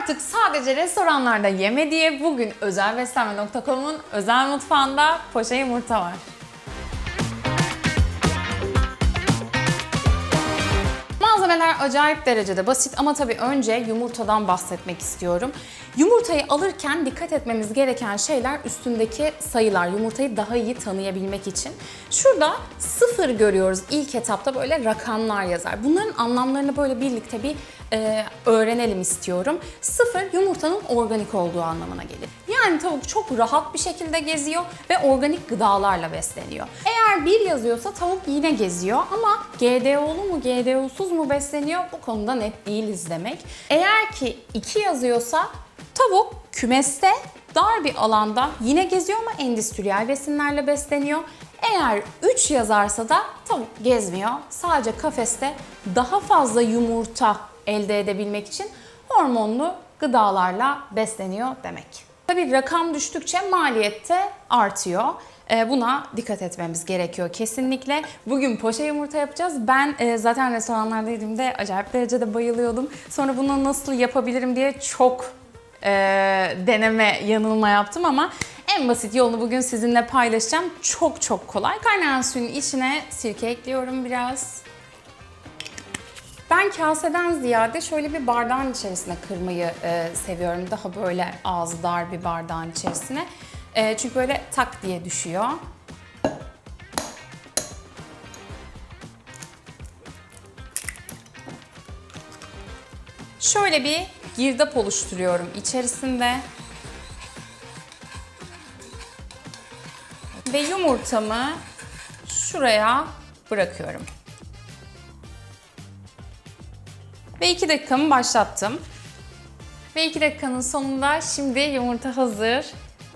Artık sadece restoranlarda yeme diye bugün özelbeslenme.com'un özel mutfağında poşe yumurta var. Malzemeler acayip derecede basit ama tabii önce yumurtadan bahsetmek istiyorum. Yumurtayı alırken dikkat etmemiz gereken şeyler üstündeki sayılar. Yumurtayı daha iyi tanıyabilmek için. Şurada sıfır görüyoruz ilk etapta böyle rakamlar yazar. Bunların anlamlarını böyle birlikte bir e, öğrenelim istiyorum. Sıfır yumurtanın organik olduğu anlamına gelir. Yani tavuk çok rahat bir şekilde geziyor ve organik gıdalarla besleniyor. Eğer bir yazıyorsa tavuk yine geziyor ama GDO'lu mu GDO'suz mu besleniyor bu konuda net değiliz demek. Eğer ki 2 yazıyorsa tavuk kümeste dar bir alanda yine geziyor ama endüstriyel besinlerle besleniyor. Eğer 3 yazarsa da tavuk gezmiyor. Sadece kafeste daha fazla yumurta elde edebilmek için hormonlu gıdalarla besleniyor demek. Tabii rakam düştükçe maliyette artıyor. Ee, Buna dikkat etmemiz gerekiyor kesinlikle. Bugün poşe yumurta yapacağız. Ben e, zaten restoranlarda yediğimde acayip derecede bayılıyordum. Sonra bunu nasıl yapabilirim diye çok e, deneme yanılma yaptım ama en basit yolunu bugün sizinle paylaşacağım. Çok çok kolay. Kaynayan suyun içine sirke ekliyorum biraz. Ben kaseden ziyade şöyle bir bardağın içerisine kırmayı e, seviyorum. Daha böyle ağzı dar bir bardağın içerisine. E, çünkü böyle tak diye düşüyor. Şöyle bir girdap oluşturuyorum içerisinde. Ve yumurtamı şuraya bırakıyorum. Ve 2 dakikamı başlattım. Ve 2 dakikanın sonunda şimdi yumurta hazır.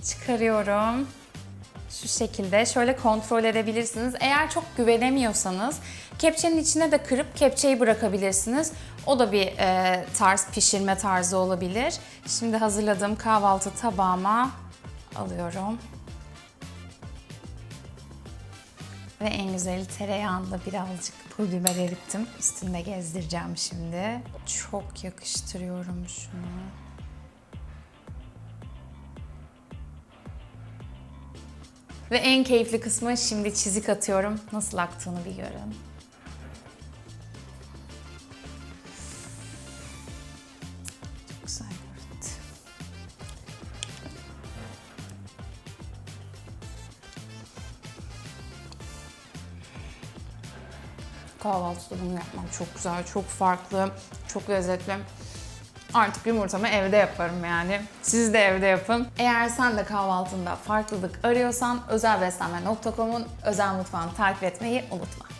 Çıkarıyorum. Şu şekilde şöyle kontrol edebilirsiniz. Eğer çok güvenemiyorsanız kepçenin içine de kırıp kepçeyi bırakabilirsiniz. O da bir e, tarz pişirme tarzı olabilir. Şimdi hazırladığım kahvaltı tabağıma alıyorum. Ve en güzeli tereyağında birazcık pul biber erittim. Üstünde gezdireceğim şimdi. Çok yakıştırıyorum şunu. Ve en keyifli kısmı şimdi çizik atıyorum. Nasıl aktığını bir görün. Kahvaltıda bunu yapmam çok güzel, çok farklı, çok lezzetli. Artık yumurtamı evde yaparım yani. Siz de evde yapın. Eğer sen de kahvaltında farklılık arıyorsan özelbeslenme.com'un özel mutfağını takip etmeyi unutma.